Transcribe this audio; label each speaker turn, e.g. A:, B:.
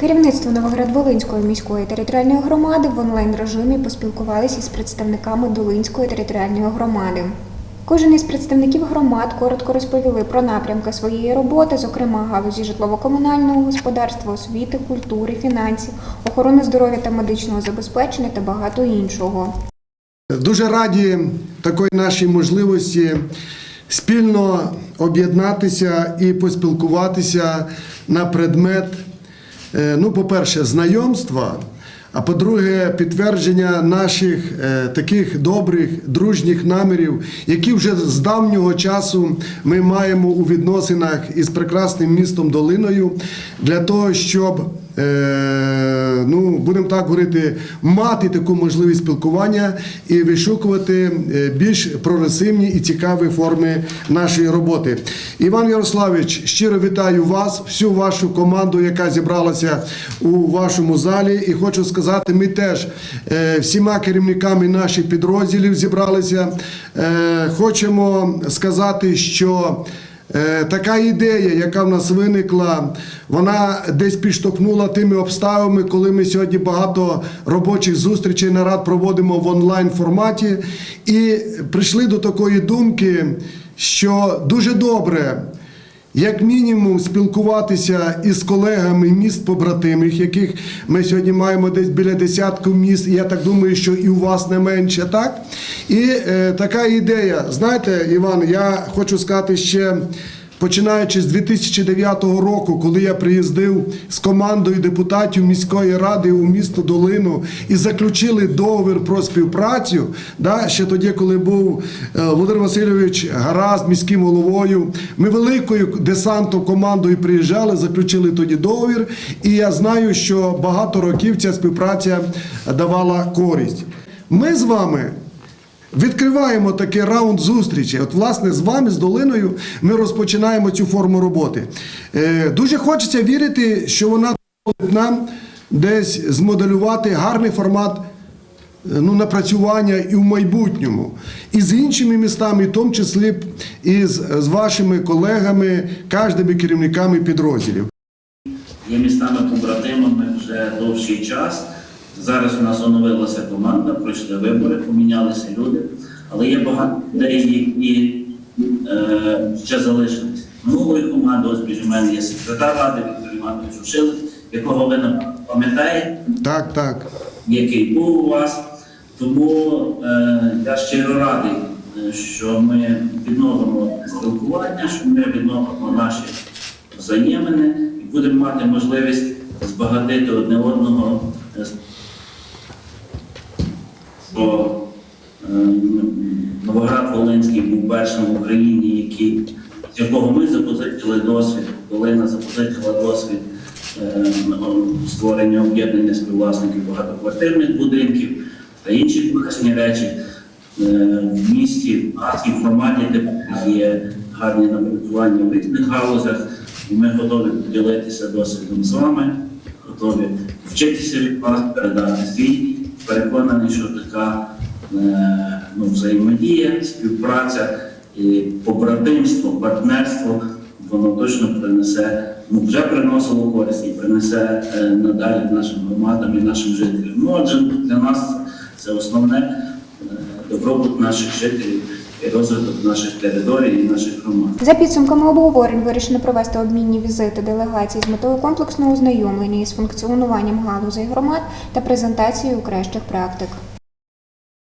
A: Керівництво Новоград-Волинської міської територіальної громади в онлайн режимі поспілкувалися із представниками Долинської територіальної громади. Кожен із представників громад коротко розповіли про напрямки своєї роботи, зокрема галузі житлово-комунального господарства, освіти, культури, фінансів, охорони здоров'я та медичного забезпечення та багато іншого.
B: Дуже раді такої нашій можливості спільно об'єднатися і поспілкуватися на предмет, ну, по-перше, знайомства, а по-друге, підтвердження наших е, таких добрих, дружніх намірів, які вже з давнього часу ми маємо у відносинах із прекрасним містом Долиною, для того, щоб е, будемо так говорити, мати таку можливість спілкування і вишукувати е, більш прогресивні і цікаві форми нашої роботи. Іван Ярославович, щиро вітаю вас, всю вашу команду, яка зібралася у вашому залі. І хочу сказати, ми теж е, всіма керівниками наших підрозділів зібралися. Е, Хочемо сказати, що Така ідея, яка в нас виникла, вона десь підштовхнула тими обставинами, коли ми сьогодні багато робочих зустрічей нарад проводимо в онлайн форматі, і прийшли до такої думки, що дуже добре. Як мінімум спілкуватися із колегами міст побратимих, яких ми сьогодні маємо десь біля десятку міст, і я так думаю, що і у вас не менше, так? І е, така ідея. Знаєте, Іван, я хочу сказати ще. Починаючи з 2009 року, коли я приїздив з командою депутатів міської ради у місто Долину і заключили договір про співпрацю, да, ще тоді, коли був е, Володимир Васильович Гаразд міським головою, ми великою десантом командою приїжджали, заключили тоді договір, і я знаю, що багато років ця співпраця давала користь. Ми з вами Відкриваємо такий раунд зустрічі. От, власне, з вами, з долиною, ми розпочинаємо цю форму роботи. Е, дуже хочеться вірити, що вона дозволить нам десь змоделювати гарний формат е, ну, напрацювання і в майбутньому. І з іншими містами, в тому числі і з, з вашими колегами, кожними керівниками підрозділів.
C: є містами побратимами вже довший час. Зараз у нас оновилася команда, пройшли вибори, помінялися люди, але є багато людей, які е, ще залишились. Нової команди, ось між мене є секретар ради Віктор Іванович Ушилик, якого ви пам'ятаєте,
B: Так, так.
C: який був у вас. Тому е, я щиро радий, е, що ми відновимо спілкування, що ми відновимо наші взаємини і будемо мати можливість збагатити одне одного. Бо е, Новоград Волинський був першим в Україні, який, з якого ми запозичили досвід, Волина запозичила досвід е, створення об'єднання співвласників багатоквартирних будинків та інші класні речі. Е, В місті, в громаді, є гарні напрацювання в різних галузях, ми готові поділитися досвідом з вами, готові вчитися від вас, передати свій. Переконаний, що така е, ну, взаємодія, співпраця, і побратимство, партнерство, воно точно принесе, ну вже приносило користь і принесе е, надалі нашим громадам і нашим жителям. Ну, отже, для нас це основне е, добробут наших жителів розвиток наших територій і наших громад.
A: За підсумками обговорень вирішено провести обмінні візити делегацій з метою комплексного ознайомлення із функціонуванням галузей громад та презентацією кращих практик.